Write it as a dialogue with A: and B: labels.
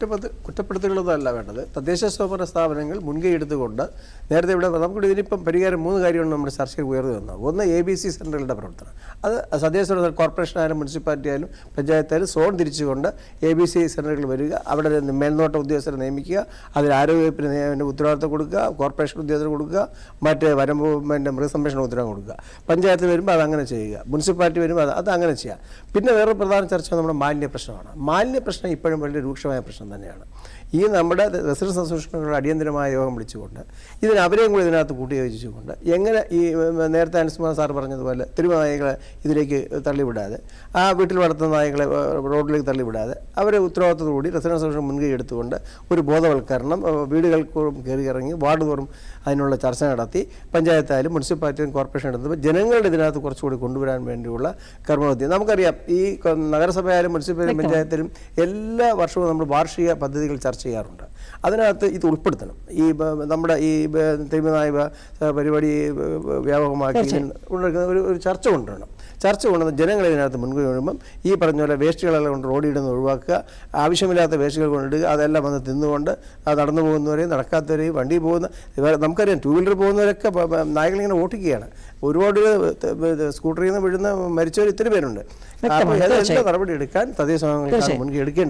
A: കുറ്റപ്പെടുത്ത കുറ്റപ്പെടുത്തലുള്ളതല്ല വേണ്ടത്. തദ്ദേശ സ്വയംഭരണ സ്ഥാപനങ്ങൾ മുൻകൈ എടുത്തുകൊണ്ട് നേരത്തെ ഇവിടെ നമുക്കിവിടെ ഇതിനിപ്പം പരിഹാരം മൂന്ന് കാര്യമാണ് നമ്മുടെ ചർച്ചയിൽ ഉയർന്നു വന്നത്. ഒന്ന് എ ബി സി സെന്ററുകളുടെ പ്രവർത്തനം. അത് തദ്ദേശ കോർപ്പറേഷൻ ആയാലും മുനിസിപ്പാലിറ്റി ആയാലും പഞ്ചായത്തായാലും സോൺ തിരിച്ചുകൊണ്ട് എ ബി സി സെന്ററുകൾ വരിക അവിടെ മേൽനോട്ട ഉദ്യോഗസ്ഥരെ നിയമിക്കുക അതിൽ ആരോഗ്യവകുപ്പിന് ഉത്തരവാദിത്തം കൊടുക്കുക കോർപ്പറേഷൻ ഉദ്യോഗസ്ഥർ കൊടുക്കുക മറ്റ് വനം മൃഗസംരക്ഷണ ഉത്തരവാദിത്തം കൊടുക്കുക. പഞ്ചായത്ത് വരുമ്പോൾ അത് അങ്ങനെ ചെയ്യുക മുനിസിപ്പാലിറ്റി വരുമ്പോൾ അത് അത് അങ്ങനെ ചെയ്യുക. പിന്നെ വേറെ പ്രധാന ചർച്ച നമ്മുടെ മാലിന്യ പ്രശ്നമാണ് മാലിന്യ പ്രശ്നം ഇപ്പോഴും വളരെ രൂക്ഷമായ പ്രശ്നം തന്നെയാണ്. ഈ നമ്മുടെ റെസിഡൻസ് അസോസിയേഷനുകളുടെ അടിയന്തരമായ യോഗം വിളിച്ചുകൊണ്ട് ഇതിന് അവരെയും കൂടി ഇതിനകത്ത് കൂട്ടിയോജിച്ചുകൊണ്ട് എങ്ങനെ ഈ നേരത്തെ അനുസ്മാർ സാർ പറഞ്ഞതുപോലെ തെരുവുനായകളെ ഇതിലേക്ക് തള്ളിവിടാതെ ആ വീട്ടിൽ വളർത്തുന്ന നായകളെ റോഡിലേക്ക് തള്ളിവിടാതെ അവരെ ഉത്തരവാദിത്തത്തോടുകൂടി റെസിഡൻസ് അസോസിയേഷൻ മുൻകൈ എടുത്തുകൊണ്ട് ഒരു ബോധവൽക്കരണം ഏഹ്, വീടുകൾക്കും കയറി ഇറങ്ങി വാർഡ് തോറും അതിനുള്ള ചർച്ച നടത്തി പഞ്ചായത്തായാലും മുനിസിപ്പാലിറ്റിയും കോർപ്പറേഷൻ എടുത്തപ്പോൾ ജനങ്ങളുടെ ഇതിനകത്ത് കുറച്ചുകൂടി കൊണ്ടുവരാൻ വേണ്ടിയുള്ള കർമ്മപദ്ധതി നമുക്കറിയാം ഈ നഗരസഭയായാലും മുനിസിപ്പാലിറ്റി പഞ്ചായത്തിലും എല്ലാ വർഷവും നമ്മൾ വാർഷിക പദ്ധതികൾ ചർച്ച ചെയ്യാറുണ്ട്. അതിനകത്ത് ഇത് ഉൾപ്പെടുത്തണം. ഈ നമ്മുടെ ഈ തെരുമനായ പരിപാടി വ്യാപകമാക്കി ഉണ്ടാക്കുന്ന ഒരു ഒരു ചർച്ച കൊണ്ടുവരണം. ചർച്ച കൊണ്ടുവന്ന് ജനങ്ങൾ ഇതിനകത്ത് മുൻകൈ വരുമ്പം ഈ പറഞ്ഞ പോലെ വേസ്റ്റുകളെല്ലാം കൊണ്ട് റോഡിടുന്ന ഒഴിവാക്കുക ആവശ്യമില്ലാത്ത വേസ്റ്റുകൾ കൊണ്ടിടുക അതെല്ലാം വന്ന് തിന്നുകൊണ്ട് അത് നടന്നു പോകുന്നവരെയും നടക്കാത്തവരെയും വണ്ടി പോകുന്ന നമുക്കറിയാം ടൂ വീലർ പോകുന്നവരൊക്കെ നായകളിങ്ങനെ ഓട്ടിക്കുകയാണ് ഒരുപാട് സ്കൂട്ടറിൽ നിന്ന് വീഴുന്ന മരിച്ചവർ ഇത്തിരി പേരുണ്ട്. നടപടി എടുക്കാൻ തദ്ദേശ മുൻകൈ എടുക്കേണ്ടത്